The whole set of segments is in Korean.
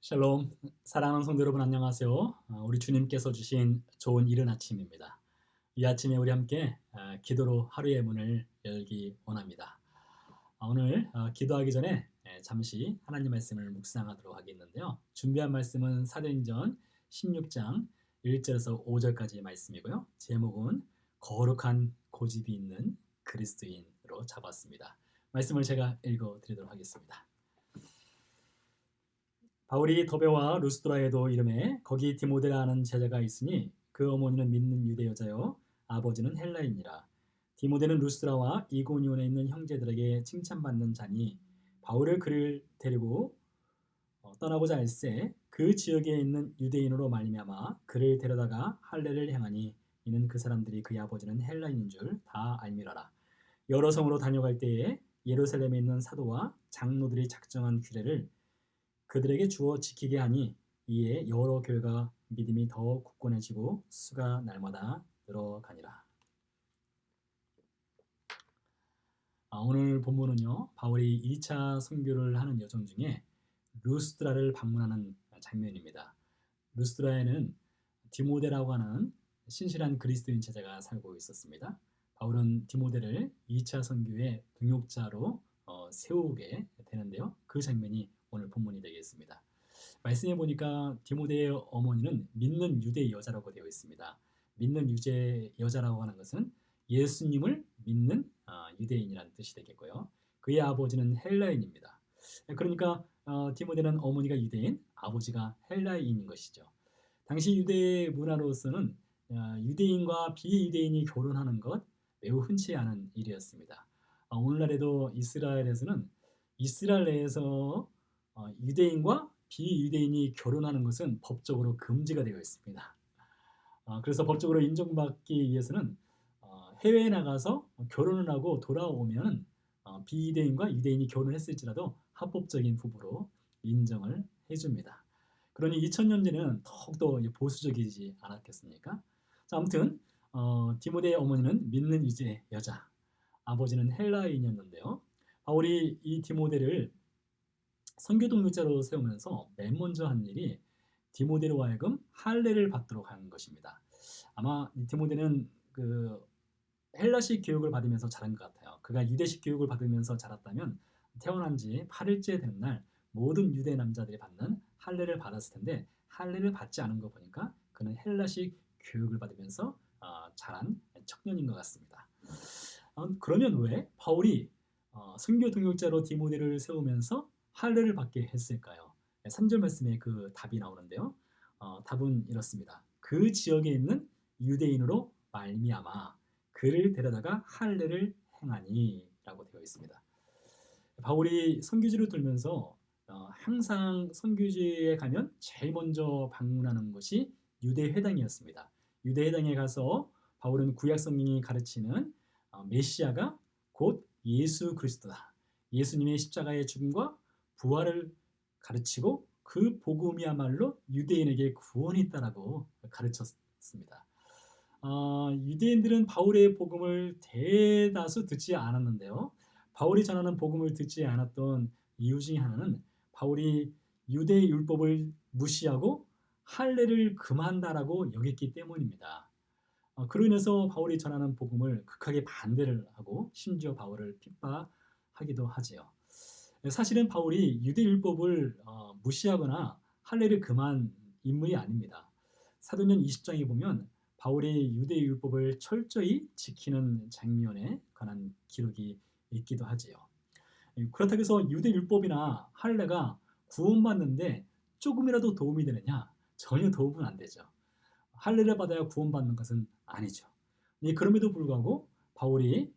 샬롬, 사랑하는 성도 여러분 안녕하세요. 어, 우리 주님께서 주신 좋은 이른 아침입니다. 이 아침에 우리 함께 어, 기도로 하루의 문을 열기 원합니다. 어, 오늘 기도하기 전에 잠시 하나님 말씀을 묵상하도록 하겠는데요. 준비한 말씀은 사도행전 16장 1절에서 5절까지의 말씀이고요. 제목은 거룩한 고집이 있는 그리스도인으로 잡았습니다. 말씀을 제가 읽어 드리도록 하겠습니다. 바울이 더베와 루스드라에도 이름에 거기 디모데라는 제자가 있으니 그 어머니는 믿는 유대 여자요 아버지는 헬라인이라. 디모데는 루스드라와 이고니온에 있는 형제들에게 칭찬받는 자니 바울을 그를 데리고 어, 떠나고자 할세 그 지역에 있는 유대인으로 말미암아 그를 데려다가 할례를 행하니 이는 그 사람들이 그의 아버지는 헬라인인 줄 다 알미라라. 여러 성으로 다녀갈 때에 예루살렘에 있는 사도와 장로들이 작정한 규례를 그들에게 주어 지키게 하니 이에 여러 교회가 믿음이 더 굳건해지고 수가 날마다 늘어가니라. 아, 오늘 본문은요 바울이 2차 선교를 하는 여정 중에 루스드라를 방문하는 장면입니다. 루스드라에는 디모데라고 하는 신실한 그리스도인 제자가 살고 있었습니다. 바울은 디모데를 2차 선교의 동역자로 어, 세우게 되는데요. 그 장면이 오늘 본문이 되겠습니다. 말씀해 보니까 디모데의 어머니는 믿는 유대 여자라고 되어 있습니다. 믿는 유대 여자라고 하는 것은 예수님을 믿는 아, 유대인이라는 뜻이 되겠고요. 그의 아버지는 헬라인입니다. 그러니까 어, 디모데는 어머니가 유대인, 아버지가 헬라인인 것이죠. 당시 유대 문화로서는 어, 유대인과 비유대인이 결혼하는 것 매우 흔치 않은 일이었습니다. 어, 오늘날에도 이스라엘에서는 이스라엘 내에서 어, 유대인과 비유대인이 결혼하는 것은 법적으로 금지가 되어 있습니다. 어, 그래서 법적으로 인정받기 위해서는 어, 해외에 나가서 결혼을 하고 돌아오면 비유대인과 유대인이 결혼했을지라도 합법적인 부부로 인정을 해줍니다. 그러니 2000년 전에는 더욱더 보수적이지 않았겠습니까? 자, 아무튼 어, 디모데의 어머니는 믿는 유대 여자, 아버지는 헬라인이었는데요. 바울이 이 디모데를 선교 동역자로 세우면서 맨 먼저 한 일이 디모데로 하여금 할례를 받도록 하는 것입니다. 아마 디모데는 그 헬라식 교육을 받으면서 자란 것 같아요. 그가 유대식 교육을 받으면서 자랐다면 태어난 지 8일째 되는 날 모든 유대 남자들이 받는 할례를 받았을 텐데 할례를 받지 않은 거 보니까 그는 헬라식 교육을 받으면서 어, 자란 청년인 것 같습니다. 어, 그러면 왜 바울이 어, 선교 동역자로 디모데를 세우면서 할례를 받게 했을까요? 3절 말씀에 그 답이 나오는데요. 어, 답은 이렇습니다. 그 지역에 있는 유대인으로 말미암아 그를 데려다가 할례를 행하니라고 되어 있습니다. 바울이 선교지를 돌면서 어, 항상 선교지에 가면 제일 먼저 방문하는 것이 유대 회당이었습니다. 유대 회당에 가서 바울은 구약 성경이 가르치는 어, 메시아가 곧 예수 그리스도다. 예수님의 십자가의 죽음과 부활을 가르치고 그 복음이야말로 유대인에게 구원이 있다라고 가르쳤습니다. 어, 유대인들은 바울의 복음을 대다수 듣지 않았는데요. 바울이 전하는 복음을 듣지 않았던 이유 중에 하나는 바울이 유대 율법을 무시하고 할례를 금한다라고 여겼기 때문입니다. 어, 그로 인해서 바울이 전하는 복음을 극하게 반대를 하고 심지어 바울을 핍박하기도 하지요. 사실은 바울이 유대 율법을 어, 무시하거나 할례를 금한 인물이 아닙니다. 사도년 20장에 보면 바울이 유대 율법을 철저히 지키는 장면에 관한 기록이 있기도 하지요. 그렇다고 해서 유대 율법이나 할례가 구원받는데 조금이라도 도움이 되느냐? 전혀 도움은 안 되죠. 할례를 받아야 구원받는 것은 아니죠. 그럼에도 불구하고 바울이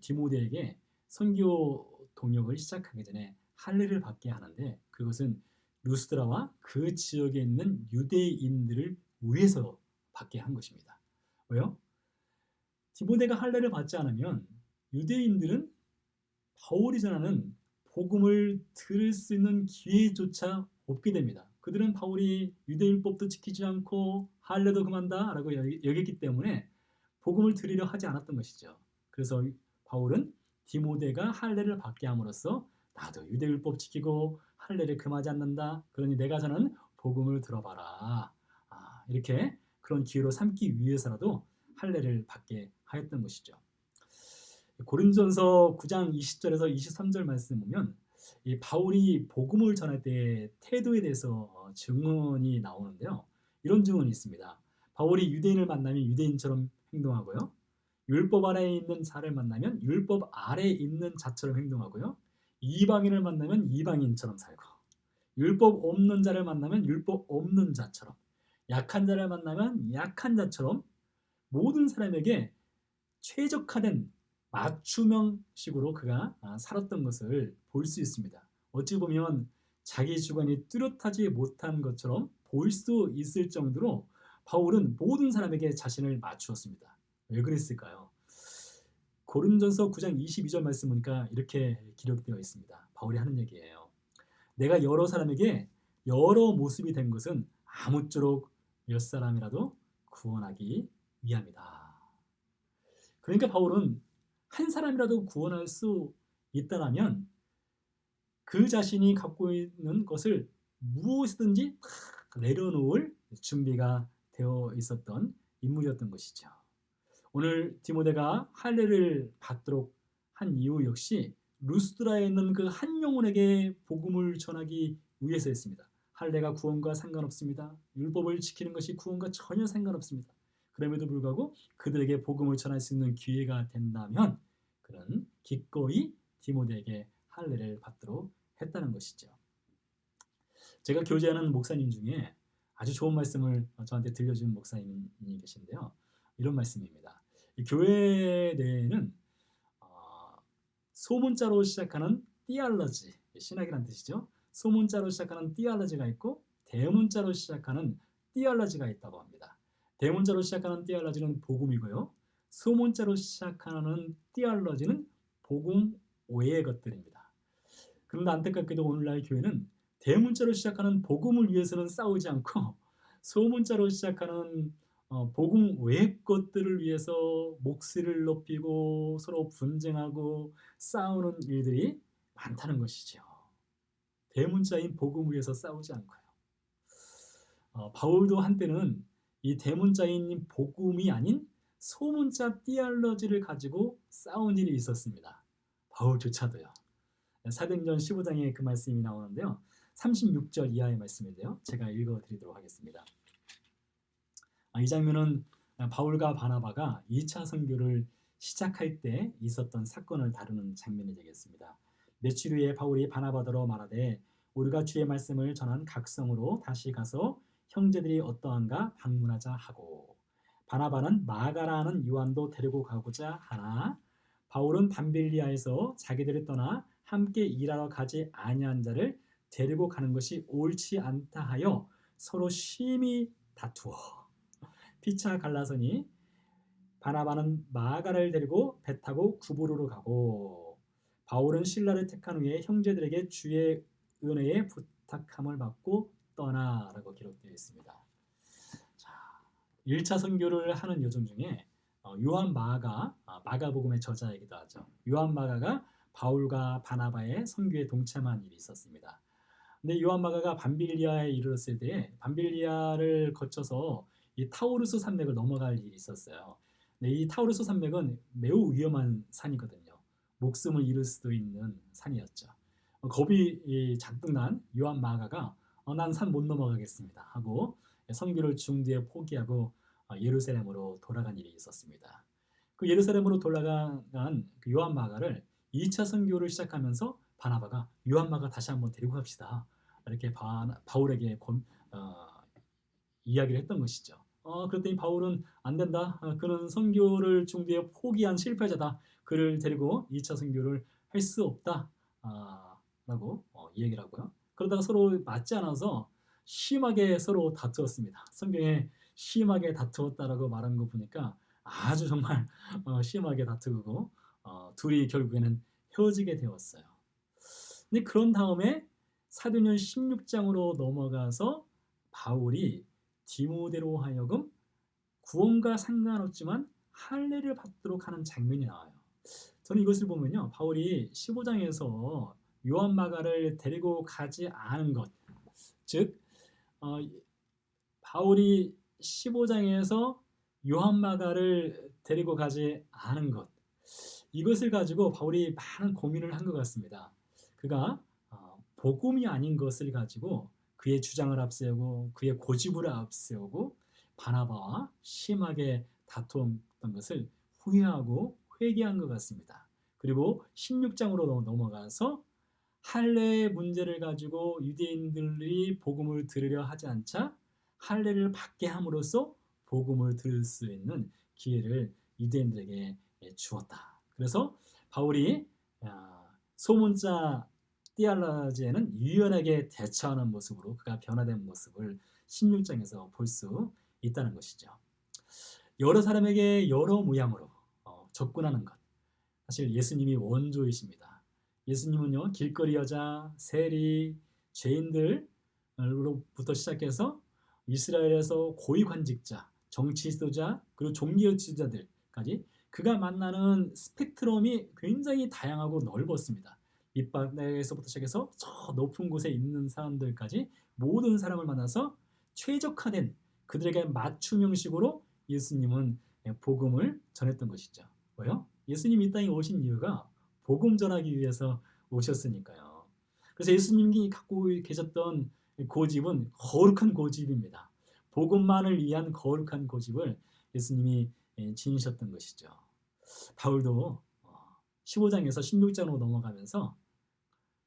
디모데에게 선교 동역을 시작하기 전에 할례를 받게 하는데 그것은 루스드라와 그 지역에 있는 유대인들을 위해서 받게 한 것입니다. 왜요? 디모데가 할례를 받지 않으면 유대인들은 바울이 전하는 복음을 들을 수 있는 기회조차 없게 됩니다. 그들은 바울이 유대율법도 지키지 않고 할례도 금한다라고 여겼기 때문에 복음을 들으려 하지 않았던 것이죠. 그래서 바울은 디모데가 할례를 받게 함으로써 나도 유대 율법 지키고 할례를 금하지 않는다. 그러니 내가 저는 복음을 들어봐라. 아, 이렇게 그런 기회로 삼기 위해서라도 할례를 받게 하였던 것이죠. 고린전서 9장 20절에서 23절 말씀 보면 이 바울이 복음을 전할 때 태도에 대해서 어, 증언이 나오는데요. 이런 증언이 있습니다. 바울이 유대인을 만나면 유대인처럼 행동하고요. 율법 아래에 있는 자를 만나면 율법 아래에 있는 자처럼 행동하고요. 이방인을 만나면 이방인처럼 살고 율법 없는 자를 만나면 율법 없는 자처럼 약한 자를 만나면 약한 자처럼 모든 사람에게 최적화된 맞춤형식으로 그가 아, 살았던 것을 볼 수 있습니다. 어찌 보면 자기 주관이 뚜렷하지 못한 것처럼 보일 수 있을 정도로 바울은 모든 사람에게 자신을 맞추었습니다. 왜 그랬을까요? 고린전서 9장 22절 말씀 보니까 이렇게 기록되어 있습니다. 바울이 하는 얘기예요. 내가 여러 사람에게 여러 모습이 된 것은 아무쪼록 몇 사람이라도 구원하기 위함이다. 그러니까 바울은 한 사람이라도 구원할 수 있다라면 그 자신이 갖고 있는 것을 무엇이든지 내려놓을 준비가 되어 있었던 인물이었던 것이죠. 오늘 디모데가 할례를 받도록 한 이유 역시 루스드라에 있는 그 한 영혼에게 복음을 전하기 위해서였습니다. 할례가 구원과 상관없습니다. 율법을 지키는 것이 구원과 전혀 상관없습니다. 그럼에도 불구하고 그들에게 복음을 전할 수 있는 기회가 된다면 그는 기꺼이 디모데에게 할례를 받도록 했다는 것이죠. 제가 교제하는 목사님 중에 아주 좋은 말씀을 저한테 들려준 목사님이 계신데요. 이런 말씀입니다. 교회 내에는 어, 소문자로 시작하는 띠알러지, 신학이란 뜻이죠. 소문자로 시작하는 띠알러지가 있고 대문자로 시작하는 띠알러지가 있다고 합니다. 대문자로 시작하는 띠알러지는 복음이고요. 소문자로 시작하는 띠알러지는 복음 외의 것들입니다. 그런데 안타깝게도 오늘날 교회는 대문자로 시작하는 복음을 위해서는 싸우지 않고 소문자로 시작하는 어, 복음 외의 것들을 위해서 목소리를 높이고 서로 분쟁하고 싸우는 일들이 많다는 것이죠. 대문자인 복음 위해서 싸우지 않고요. 어, 바울도 한때는 이 대문자인 복음이 아닌 소문자 띠알러지를 가지고 싸운 일이 있었습니다. 바울조차도요. 사도행전 15장에 그 말씀이 나오는데요. 36절 이하의 말씀인데요. 제가 읽어드리도록 하겠습니다. 아, 이 장면은 바울과 바나바가 2차 선교를 시작할 때 있었던 사건을 다루는 장면이 되겠습니다. 며칠 후에 바울이 바나바더러 말하되 우리가 주의 말씀을 전한 각성으로 다시 가서 형제들이 어떠한가 방문하자 하고 바나바는 마가라는 요한도 데리고 가고자 하나 바울은 밤빌리아에서 자기들을 떠나 함께 일하러 가지 아니한 자를 데리고 가는 것이 옳지 않다 하여 서로 심히 다투어 피차 갈라서니 바나바는 마가를 데리고 배 타고 구부로로 가고 바울은 신라를 택한 후에 형제들에게 주의 은혜에 부탁함을 받고 떠나라고 기록되어 있습니다. 자, 1차 선교를 하는 여정 중에 어, 요한 마가 아, 마가복음의 저자이기도 하죠. 요한 마가가 바울과 바나바의 선교에 동참한 일이 있었습니다. 근데 요한 마가가 밤빌리아에 이르렀을 때 밤빌리아를 거쳐서 이 타우르스 산맥을 넘어갈 일이 있었어요. 근데 이 타우르스 산맥은 매우 위험한 산이거든요. 목숨을 잃을 수도 있는 산이었죠. 어, 겁이 잔뜩 난 요한 마가가 어, 난산 못 넘어가겠습니다 하고 선교를 중뒤에 포기하고 어, 예루살렘으로 돌아간 일이 있었습니다. 그 예루살렘으로 돌아간 그 요한 마가를 2차 선교를 시작하면서 바나바가 요한 마가 다시 한번 데리고 갑시다. 이렇게 바, 바울에게 권, 어, 이야기를 했던 것이죠. 어, 그랬더니 바울은 안 된다. 어, 그는 선교를 중뒤에 포기한 실패자다. 그를 데리고 2차 선교를 할 수 없다. 아, 라고 어, 얘기를 하고요. 그러다가 서로 맞지 않아서 심하게 서로 다투었습니다. 성경에 심하게 다투었다라고 말한 거 보니까 아주 정말 어, 심하게 다투고 어, 둘이 결국에는 헤어지게 되었어요. 근데 그런 다음에 사도년 16장으로 넘어가서 바울이 디모데로 하여금 구원과 상관없지만 할례를 받도록 하는 장면이 나와요. 저는 이것을 보면요. 바울이 15장에서 요한 마가를 데리고 가지 않은 것, 즉 어, 바울이 15장에서 요한 마가를 데리고 가지 않은 것, 이것을 가지고 바울이 많은 고민을 한 것 같습니다. 그가 어, 복음이 아닌 것을 가지고 그의 주장을 앞세우고 그의 고집을 앞세우고 바나바와 심하게 다투었던 것을 후회하고 회개한 것 같습니다. 그리고 16장으로 넘어가서 할례의 문제를 가지고 유대인들이 복음을 들으려 하지 않자 할례를 받게 함으로써 복음을 들을 수 있는 기회를 유대인들에게 주었다. 그래서 바울이 소문자 띠알라지에는 유연하게 대처하는 모습으로 그가 변화된 모습을 16장에서 볼 수 있다는 것이죠. 여러 사람에게 여러 모양으로 어, 접근하는 것. 사실 예수님이 원조이십니다. 예수님은요, 길거리 여자, 세리, 죄인들로부터 시작해서 이스라엘에서 고위 관직자, 정치 지도자, 그리고 종교 지도자들까지 그가 만나는 스펙트럼이 굉장히 다양하고 넓었습니다. 밑바닥에서부터 시작해서 저 높은 곳에 있는 사람들까지 모든 사람을 만나서 최적화된 그들에게 맞춤 형식으로 예수님은 복음을 전했던 것이죠. 뭐요? 예수님이 이 땅에 오신 이유가 복음 전하기 위해서 오셨으니까요. 그래서 예수님이 갖고 계셨던 고집은 거룩한 고집입니다. 복음만을 위한 거룩한 고집을 예수님이 지니셨던 것이죠. 바울도 15장에서 어, 16장으로 넘어가면서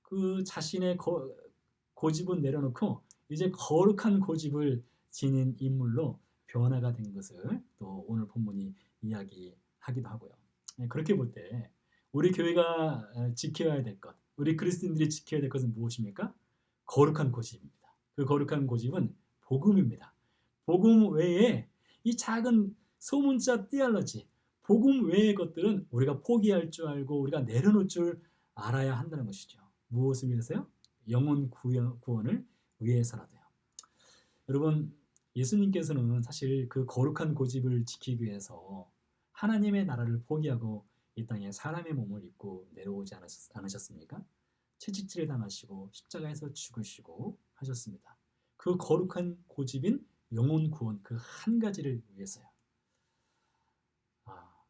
그 자신의 거, 고집은 내려놓고 이제 거룩한 고집을 지닌 인물로 변화가 된 것을 또 오늘 본문이 이야기하기도 하고요. 네, 그렇게 볼 때 우리 교회가 어, 지켜야 될 것, 우리 그리스도인들이 지켜야 될 것은 무엇입니까? 거룩한 고집입니다. 그 거룩한 고집은 복음입니다. 복음 외에 이 작은 소문자 띠알러지, 복음 외의 것들은 우리가 포기할 줄 알고 우리가 내려놓을 줄 알아야 한다는 것이죠. 무엇을 위해서요? 영혼 구원 을 위해서라도요. 여러분 예수님께서는 사실 그 거룩한 고집을 지키기 위해서 하나님의 나라를 포기하고 이 땅에 사람의 몸을 입고 내려오지 않으셨, 습니까 채찍질을 당하시고 십자가에서 죽으시고 하셨습니다. 그 거룩한 고집인 영혼 구원 그 한 가지를 위해서요. 아,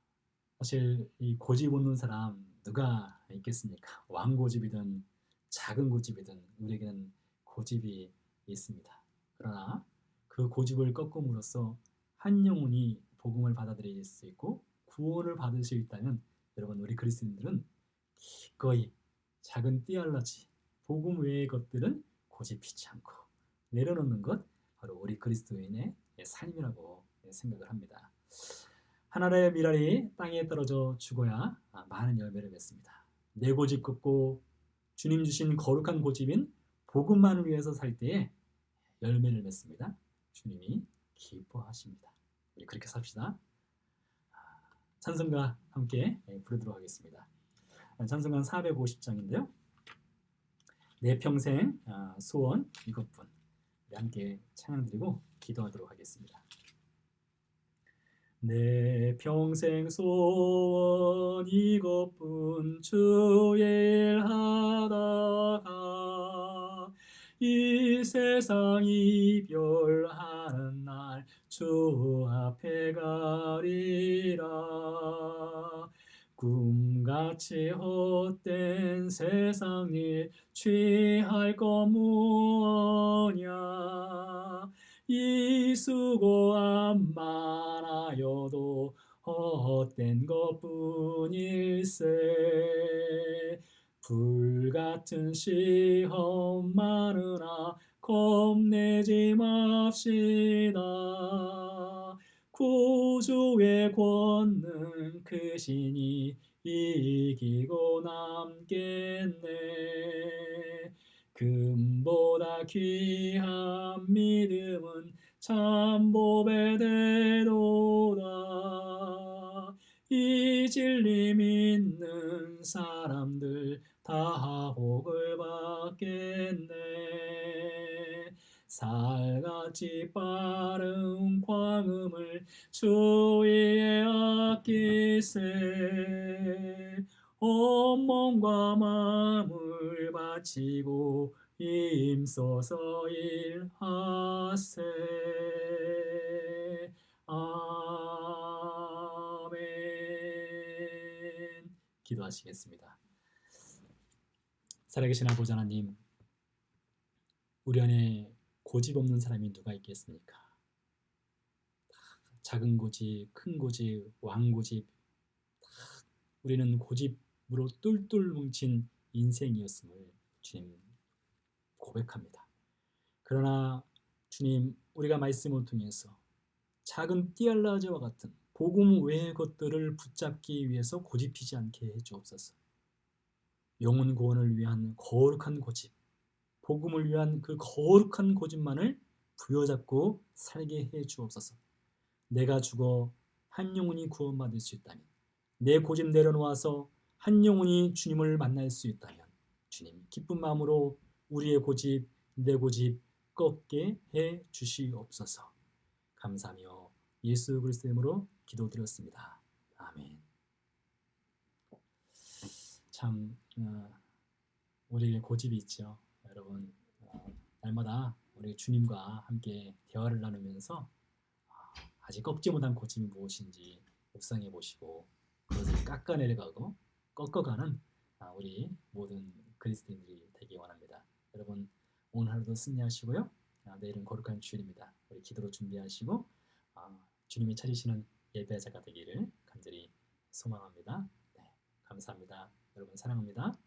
사실 이 고집 없는 사람 누가 있겠습니까? 왕 고집이든 작은 고집이든 우리에게는 고집이 있습니다. 그러나 그 고집을 꺾음으로써 한 영혼이 복음을 받아들일 수 있고 구원을 받을 수 있다면 여러분 우리 그리스도인들은 기꺼이 작은 띠알라지 복음 외의 것들은 고집피지 않고 내려놓는 것 바로 우리 그리스도인의 삶이라고 생각을 합니다. 하나님의 미랄이 땅에 떨어져 죽어야 많은 열매를 맺습니다. 내 고집 꺾고 주님 주신 거룩한 고집인 복음만을 위해서 살 때에 열매를 맺습니다. 주님이 기뻐하십니다. 우리 그렇게 삽시다. 찬송가 함께 예, 부르도록 하겠습니다. 찬송가 450장인데요. 내 평생 아, 소원 이것뿐 함께 찬양 드리고 기도하도록 하겠습니다. 내 평생 소원 이것뿐 주일 하다가 이 세상 이별하는 날 주 앞에 가리라. 꿈같이 헛된 세상 일 취할 것 무엇냐. 이 수고함 많 아여도 헛된 것뿐일세 불같은 시험 많으나 겁내지 맙시다. 구주의 권능 크시니 이기고 남겠네. 금보다 귀한 믿음은 참보배 되도다. 이 진리 믿는 사람들 다 복을 받겠네. 살같이 빠른 광음을 주위에 아끼세 온몸과 마음을 바치고 임소서 일하세 아멘 기도하시겠습니다. 살아계신 아버지 하나님 우리 안에 고집 없는 사람이 누가 있겠습니까? 작은 고집, 큰 고집, 왕 고집 우리는 고집으로 똘똘 뭉친 인생이었음을 주님 고백합니다. 그러나 주님 우리가 말씀을 통해서 작은 띠알라지와 같은 복음 외의 것들을 붙잡기 위해서 고집히지 않게 해 주옵소서. 영혼 구원을 위한 거룩한 고집, 복음을 위한 그 거룩한 고집만을 부여잡고 살게 해 주옵소서. 내가 죽어 한 영혼이 구원받을 수 있다면, 내 고집 내려놓아서 한 영혼이 주님을 만날 수 있다면, 주님 기쁜 마음으로 우리의 고집, 내 고집 꺾게 해 주시옵소서. 감사하며 예수 그리스도의 이름으로 기도드렸습니다. 아멘. 참 어, 우리에게 고집이 있죠. 여러분 어, 날마다 우리 주님과 함께 대화를 나누면서 어, 아직 꺾지 못한 고집이 무엇인지 묵상해 보시고 그것을 깎아내려가고 꺾어가는 아, 우리 모든 그리스도인들이 되기 원합니다. 여러분 오늘 하루도 승리하시고요. 아, 내일은 거룩한 주일입니다. 우리 기도로 준비하시고 아, 주님이 찾으시는 예배자가 되기를 간절히 소망합니다. 네, 감사합니다. 여러분 사랑합니다.